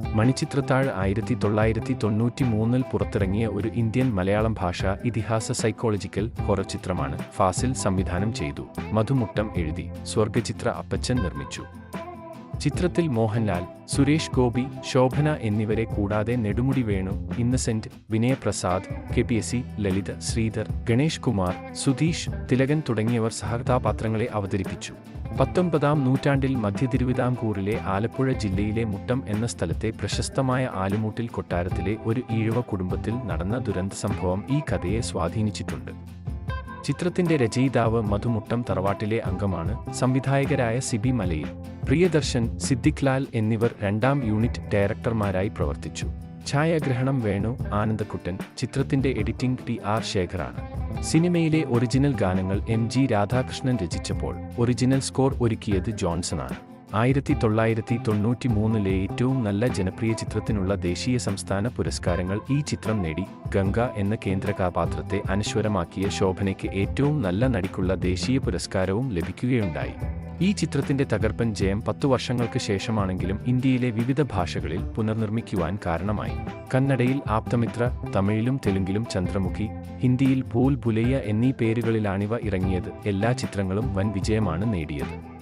മണിച്ചിത്രത്താഴ് ആയിരത്തി തൊള്ളായിരത്തി തൊണ്ണൂറ്റി മൂന്നിൽ പുറത്തിറങ്ങിയ ഒരു ഇന്ത്യൻ മലയാളം ഭാഷാ ഇതിഹാസ സൈക്കോളജിക്കൽ ഹൊറർ ചിത്രമാണ് ഫാസിൽ സംവിധാനം ചെയ്തു. മധുമുട്ടം എഴുതി. സ്വർഗചിത്ര അപ്പച്ചൻ നിർമ്മിച്ചു. ചിത്രത്തിൽ മോഹൻലാൽ സുരേഷ് ഗോപി ശോഭന എന്നിവരെ കൂടാതെ Nedumudi Venu Innocent Vinayaprasad K P S C Lalith Sreedhar Ganesh Kumar Sudheesh Thilakan തുടങ്ങിയവർ സഹകഥാപാത്രങ്ങളെ അവതരിപ്പിച്ചു. പത്തൊൻപതാം നൂറ്റാണ്ടിൽ മധ്യ തിരുവിതാംകൂറിലെ ആലപ്പുഴ ജില്ലയിലെ മുട്ടം എന്ന സ്ഥലത്തെ പ്രശസ്തമായ ആലുമൂട്ടിൽ കൊട്ടാരത്തിലെ ഒരു ഈഴവ കുടുംബത്തിൽ നടന്ന ദുരന്ത സംഭവം ഈ കഥയെ സ്വാധീനിച്ചിട്ടുണ്ട്. ചിത്രത്തിന്റെ രചയിതാവ് മധുമുട്ടം തറവാട്ടിലെ അംഗമാണ് സംവിധായകരായ സിബി മലയിൽ. പ്രിയദർശൻ സിദ്ദിഖ് ലാൽ എന്നിവർ രണ്ടാം യൂണിറ്റ് ഡയറക്ടർമാരായി പ്രവർത്തിച്ചു. ഛായാഗ്രഹണം വേണു ആനന്ദക്കുട്ടൻ ചിത്രത്തിന്റെ എഡിറ്റിംഗ് ടി ആർ ശേഖറാണ്. സിനിമയിലെ ഒറിജിനൽ ഗാനങ്ങൾ എം ജി രാധാകൃഷ്ണൻ രചിച്ചപ്പോൾ ഒറിജിനൽ സ്കോർ ഒരുക്കിയത് ജോൺസണാണ്. ആയിരത്തി തൊള്ളായിരത്തി തൊണ്ണൂറ്റി മൂന്നിലെ ഏറ്റവും നല്ല ജനപ്രിയ ചിത്രത്തിനുള്ള ദേശീയ സംസ്ഥാന പുരസ്കാരങ്ങൾ ഈ ചിത്രം നേടി. ഗംഗ എന്ന കേന്ദ്ര കഥാപാത്രത്തെ അനശ്വരമാക്കിയ ശോഭനയ്ക്ക് ഏറ്റവും നല്ല നടിക്കുള്ള ദേശീയ പുരസ്കാരവും ലഭിക്കുകയുണ്ടായി. ഈ ചിത്രത്തിന്റെ തകർപ്പൻ ജയം പത്തു വർഷങ്ങൾക്ക് ശേഷമാണെങ്കിലും ഇന്ത്യയിലെ വിവിധ ഭാഷകളിൽ പുനർനിർമ്മിക്കുവാൻ കാരണമായി. കന്നഡയിൽ ആപ്തമിത്ര തമിഴിലും തെലുങ്കിലും ചന്ദ്രമുഖി ഹിന്ദിയിൽ ഭൂൽ ഭുലയ്യ എന്നീ പേരുകളിലാണിവ ഇറങ്ങിയത്. എല്ലാ ചിത്രങ്ങളും വൻ വിജയമാണ് നേടിയത്.